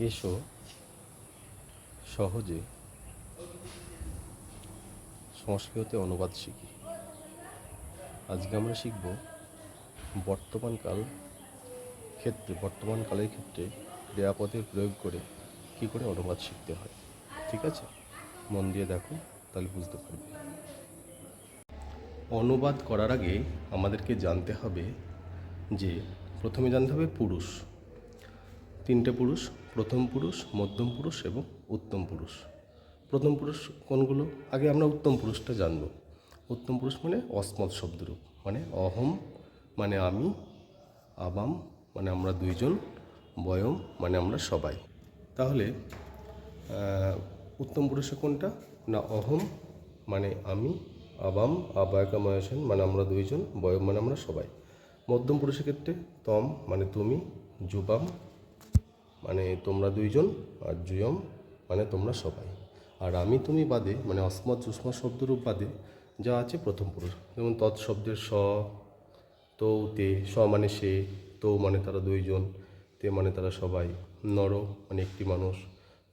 এসো সহজে সংস্কৃততে অনুবাদ শিখি। আজকে আমরা শিখব বর্তমানকাল ক্ষেত্রে, বর্তমান কালের ক্ষেত্রে ক্রিয়াপদের প্রয়োগ করে কী করে অনুবাদ শিখতে হয়, ঠিক আছে? মন দিয়ে দেখো, তাহলে বুঝতে পারবে। অনুবাদ করার আগে আমাদেরকে জানতে হবে যে প্রথমে জানতে হবে পুরুষ। তিনটে পুরুষ প্রথম পুরুষ, মধ্যম পুরুষ এবং উত্তম পুরুষ। প্রথম পুরুষ কোনগুলো? আগে আমরা উত্তম পুরুষটা জানব। উত্তম পুরুষ মানে অসমত শব্দরূপ মানে অহম মানে আমি, আবাম মানে আমরা দুইজন, বয়ম মানে আমরা সবাই। তাহলে উত্তম পুরুষে কোনটা? না, অহম মানে আমি, আবাম আবায়কা ময়াসেন মানে আমরা দুইজন, বয়ম মানে আমরা সবাই। মধ্যম পুরুষের ক্ষেত্রে তম মানে তুমি, যুবাম মানে তোমরা দুইজন আর জুয়ম মানে তোমরা সবাই। আর আমি তুমি বাদে মানে অসমত জুসমত শব্দরূপ বাদে, যা আছে প্রথম পুরুষ। যেমন তৎশব্দের স, তো, তে, স মানে সে, তো মানে তারা দুইজন, তে মানে তারা সবাই। নর মানে একটি মানুষ,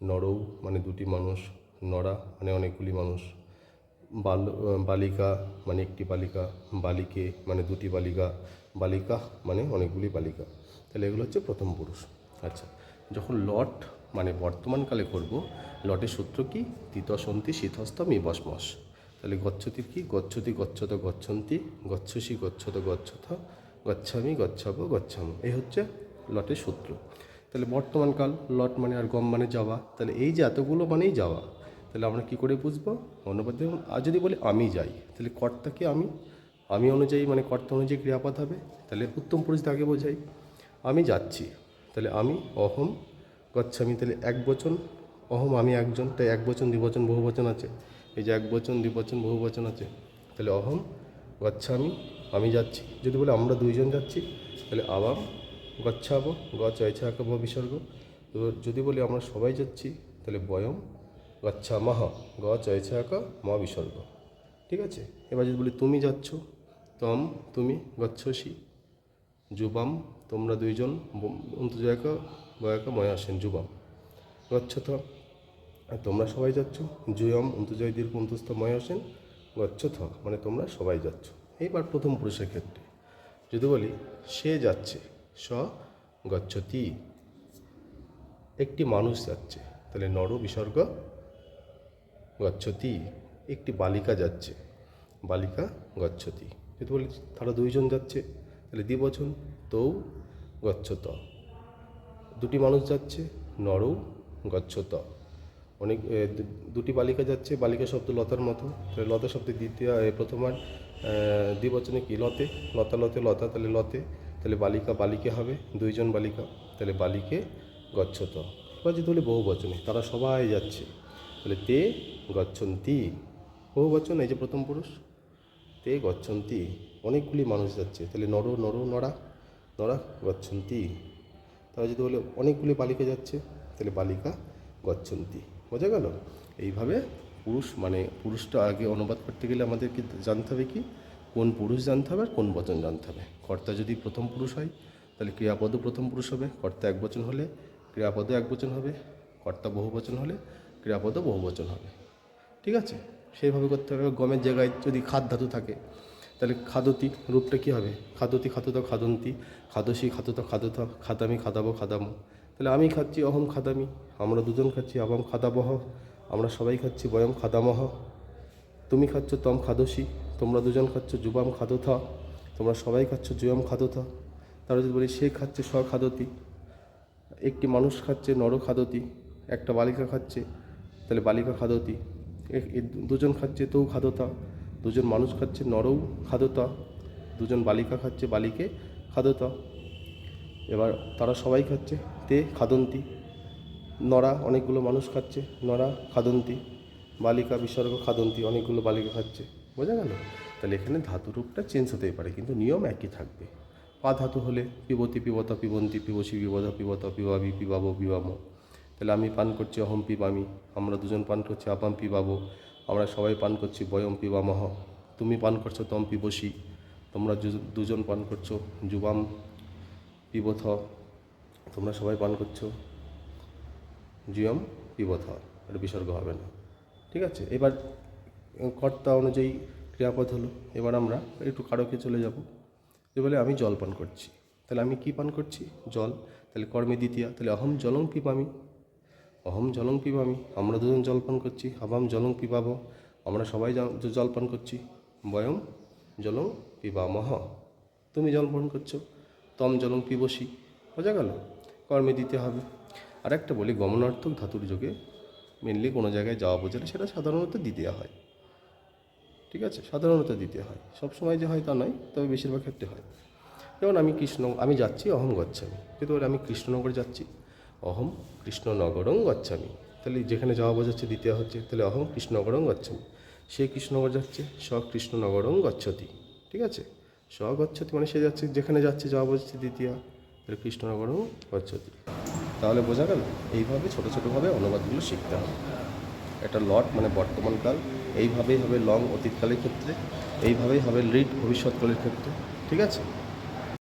নরৌ মানে দুটি মানুষ, নরা মানে অনেকগুলি মানুষ। বাল, বালিকা মানে একটি বালিকা, বালিকে মানে দুটি বালিকা বালিকা মানে অনেকগুলি বালিকা। তাহলে এগুলো হচ্ছে প্রথম পুরুষ। আচ্ছা যখন লট মানে বর্তমানকালে করব লটের সূত্র কি? তিতসন্তি শীতহস্ত মিবসমস তাহলে গচ্ছতির কি? গচ্ছতি, গচ্ছত, গচ্ছন্তি, গচ্ছসি, গচ্ছত, গচ্ছথ, গচ্ছামি, গচ্ছাব, গচ্ছাম। এই হচ্ছে লটের সূত্র। তাহলে বর্তমানকাল, লট মানে আর গম মানে যাওয়া। তাহলে এই যে এতগুলো মানেই যাওয়া। তাহলে আমরা কি করে বুঝব? দেখুন, আর যদি বলি আমি যাই, তাহলে কর্তাকে আমি? আমি অনুযায়ী মানে কর্তা অনুযায়ী ক্রিয়াপদ হবে। তাহলে উত্তম পুরুষ তাকে বোঝাই। আমি যাচ্ছি। তাহলে আমি, অহম, গচ্ছামি, তাহলে এক বচন, অহম, আমি একজন, তাই এক বচন দ্বিবচন বহু বচন আছে। এই যে এক বচন দ্বিবচন বহু বচন আছে। তাহলে অহম, গচ্ছামি, আমি যাচ্ছি। যদি বলে আমরা দুইজন যাচ্ছি, তাহলে আবাম, গচ্ছাব, গ চয়ছা আঁকা বিসর্গ। তো যদি বলি আমরা সবাই যাচ্ছি, তাহলে বয়ম গচ্ছা মাহ গ চয়ছা আঁকা ম, বিসর্গ। ঠিক আছে? এবার যদি বলি তুমি যাচ্ছ, তম, তুমি, গচ্ছসি যুবাম, তোমরা দুইজন অন্তজয়কা বয়াকা, ময়া আসেন যুবাম। গচ্ছত আর তোমরা সবাই যাচ্ছ। জুয়ম অন্তজয় দীর্ঘ অন্তস্থ ময় আসেন গচ্ছত মানে তোমরা সবাই যাচ্ছ। এইবার প্রথম পুরুষের ক্ষেত্রে যদি বলি, সে যাচ্ছে স গচ্ছতি। একটি মানুষ যাচ্ছে, তাহলে নর বিসর্গ গচ্ছতি। একটি বালিকা যাচ্ছে, বালিকা গচ্ছতি। যদি বলি তারা দুইজন যাচ্ছে। তাহলে দ্বিবচন তৌ গচ্ছত। দুটি মানুষ যাচ্ছে, নরৌ, গচ্ছত। অনেক দুটি বালিকা যাচ্ছে, বালিকা শব্দ লতার মতো। তাহলে লতা শব্দের দ্বিতীয় প্রথমার দ্বিবচনে কি? লতে। লতা লতে, লতা, তাহলে লতে। তাহলে বালিকা, বালিকে হবে, দুইজন বালিকা। তাহলে বালিকে গচ্ছত। বা যদি বলি বহু বচনে তারা সবাই যাচ্ছে। তাহলে তে গচ্ছন্তি। বহু বচন এই যে প্রথম পুরুষ। তে গচ্ছন্তি। অনেকগুলি মানুষ যাচ্ছে। তাহলে নর নর নড়া নড়া গচ্ছন্তি। তারা যদি বলে অনেকগুলি বালিকা যাচ্ছে, তাহলে বালিকা গচ্ছন্তি। বোঝা গেল? এইভাবে পুরুষ মানে পুরুষটা আগে অনুবাদ করতে গেলে আমাদেরকে জানতে হবে কি? কোন পুরুষ জানতে হবে আর কোন বচন জানতে হবে। কর্তা যদি প্রথম পুরুষ হয়, তাহলে ক্রিয়াপদও প্রথম পুরুষ হবে, কর্তা এক বচন হলে ক্রিয়াপদও এক বচন হবে, কর্তা বহু বচন হলে ক্রিয়াপদও বহু বচন হবে। ঠিক আছে? সেইভাবে করতে হবে। গমের জায়গায় যদি খাদ ধাতু থাকে তাহলে খাদতি রূপটা কী হবে? খাদতি খাদত খাদন্তি, খাদসি খাদত খাদত খাদামি খাদাবো খাদামো। তাহলে আমি খাচ্ছি, অহম খাদামি। আমরা দুজন খাচ্ছি, আবাম খাদাবহ। আমরা সবাই খাচ্ছি, বয়ম খাদামহ। তুমি খাচ্ছ, তম খাদসি। তোমরা দুজন খাচ্ছ, যুবাম খাদথ তোমরা সবাই খাচ্ছ জুয়ম খাদথ তারা যদি বলি, সে খাচ্ছে স খাদতি। একটি মানুষ খাচ্ছে, নর খাদতি। একটা বালিকা খাচ্ছে, তাহলে বালিকা খাদতি। দুজন খাচ্ছে, তৌ খাদতা। দুজন মানুষ খাচ্ছে নরও খাদতা, দুজন বালিকা খাচ্ছে বালিকে খাদতা। এবার তারা সবাই খাচ্ছে, তে খাদন্তি। নরা অনেকগুলো মানুষ খাচ্ছে নরা খাদন্তি। বালিকা, বিসর্গ, খাদন্তি অনেকগুলো বালিকা খাচ্ছে। বোঝা গেল? তাহলে এখানে ধাতু রূপটা চেঞ্জ হতেই পারে, কিন্তু নিয়ম একই থাকবে। পা ধাতু হলে পিবতি, পিবতা, পিবন্তি, পিবসী, পিবধা, পিবত, পিবাবি, পিবাব, পিবাম। তাহলে আমি পান করছি, অহম পিবামি। আমরা দুজন পান করছি, আপাম পিবাবো। আমরা সবাই পান করছি বয়ম পিবামহ তুমি পান করছ তম পিবসী তোমরা দুজন পান করছ, যুবাম, পিবথ। তোমরা সবাই পান করছ জিয়ম পিবথ। এটা বিসর্গ হবে না। ঠিক আছে? এবার কর্তা অনুযায়ী ক্রিয়াপদ হলো। এবার আমরা একটু কারকে চলে যাব। এবারে আমি জল পান করছি। তাহলে আমি কী পান করছি? জল। তাহলে কর্মে দ্বিতীয়া। তাহলে অহম জলং পিপামি। অহম জলং পিপামি আমরা দুজন জলপান করছি, হাবাম জলং পিপাব আমরা সবাই জ- জ- জল পান করছি। বয়ম জলং পিপামহ তুমি জলপান করছ, তম জলং পিবসি, বোঝা গেল? কর্মে দিতে হবে। আর একটা বলি, গমনার্থক ধাতুর যোগে মেনলি কোনো জায়গায় যাওয়া বোঝালে সেটা সাধারণত দিতে হয়। ঠিক আছে? সাধারণত দিতে হয়। সব সময় যে হয় তা নয়, তবে বেশিরভাগ ক্ষেত্রে হয়। যেমন আমি কৃষ্ণ আমি যাচ্ছি অহম গচ্ছামি। কিন্তু আমি কৃষ্ণনগর যাচ্ছি। অহম কৃষ্ণনগরং গচ্ছামি। তাহলে যেখানে যাওয়া বোঝাচ্ছে, দ্বিতীয় হচ্ছে, তাহলে অহম কৃষ্ণনগরং গচ্ছামি। সে কৃষ্ণনগর যাচ্ছে, স কৃষ্ণনগরং গচ্ছতি, ঠিক আছে? স গচ্ছতি মানে সে যাচ্ছে, যেখানে যাচ্ছে, যাওয়া বোঝাচ্ছে দ্বিতীয়, তাহলে কৃষ্ণনগরং গচ্ছতি। তাহলে বোঝা গেল, এইভাবে ছোটো ছোটোভাবে অনুবাদগুলো শিখতে হবে। একটা লট মানে বর্তমানকাল এইভাবেই হবে লং অতীতকালের ক্ষেত্রে, এইভাবেই হবে লিড ভবিষ্যৎকালের ক্ষেত্রে, ঠিক আছে?